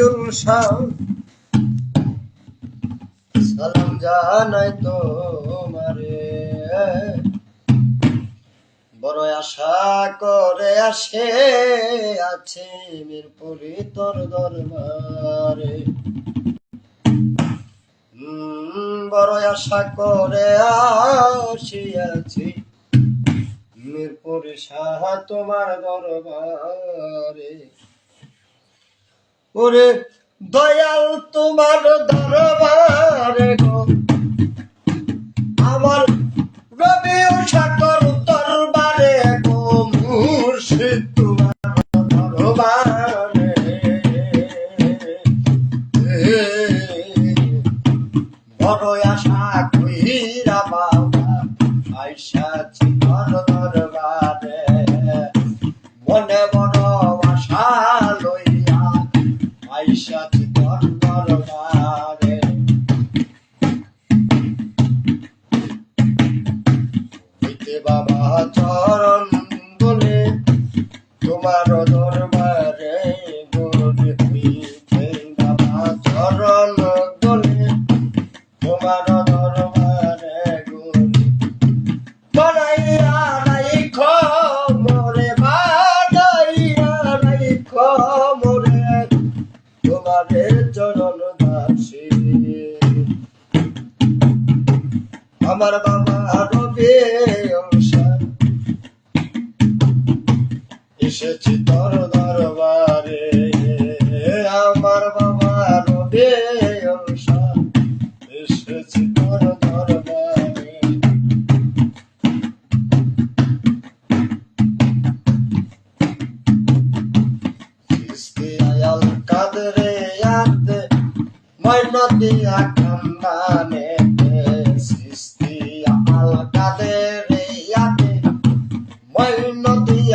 জলসা সালাম জানাই তোমারে। বড় আশা করে আসে আছে মিরপুরি তোর দরবারে। বড় আশা করে আসিয়াছি মিরপুর সাহা তোমার দরবারে। ওরে দয়াল তোমার দান আমার বাবা রবে এসেছি তোর দরবারে আমার বাবা রবে এসেছি তোর দরবারে। কাদরে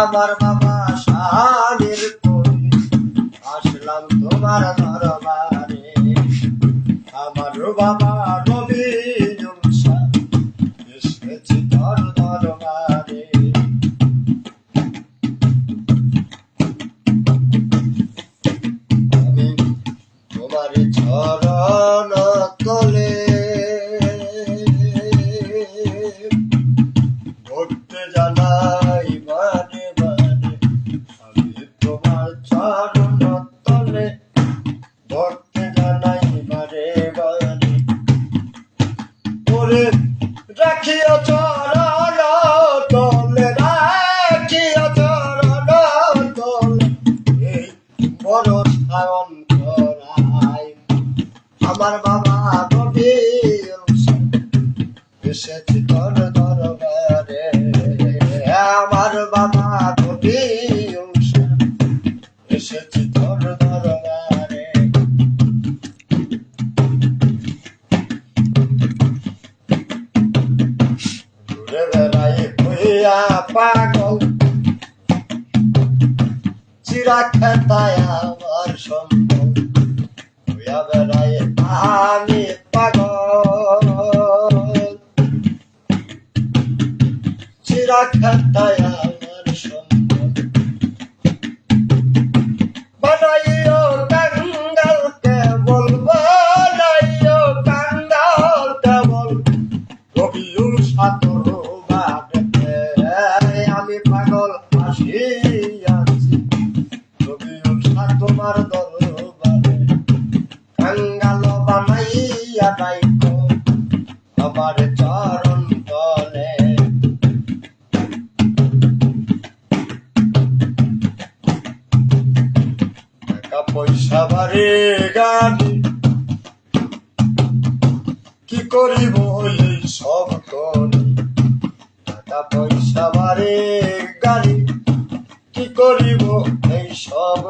আমার বাবা স্বামীর আসলাম তোমার দরবারে। আমার বাবা দরবারে। আমার বাবা কোটি এসেছি তোর দরবারে। ঘুরে বেড়াই হইয়া পাগল চিরা খেতায় আমার সম্ভব হইয়া আমি পাগল। রাখা তাই বাড়ি গাড়ি কি করিব এই সব করি? টাকা পয়সা বাড়ি গাড়ি। কি করিব এই সব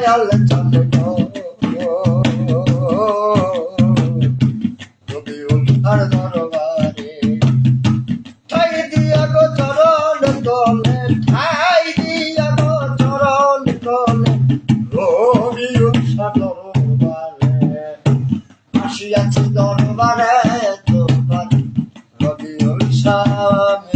মায়াল চন্দ্র রবিউল আর দরবারে ঠাই দিয়া গো চরণ তলে ঠাই দিয়া গো চরণ তলে রবিউল আর দরবারে আসিয়াছি দরবারে তোমার রবিউল সামনে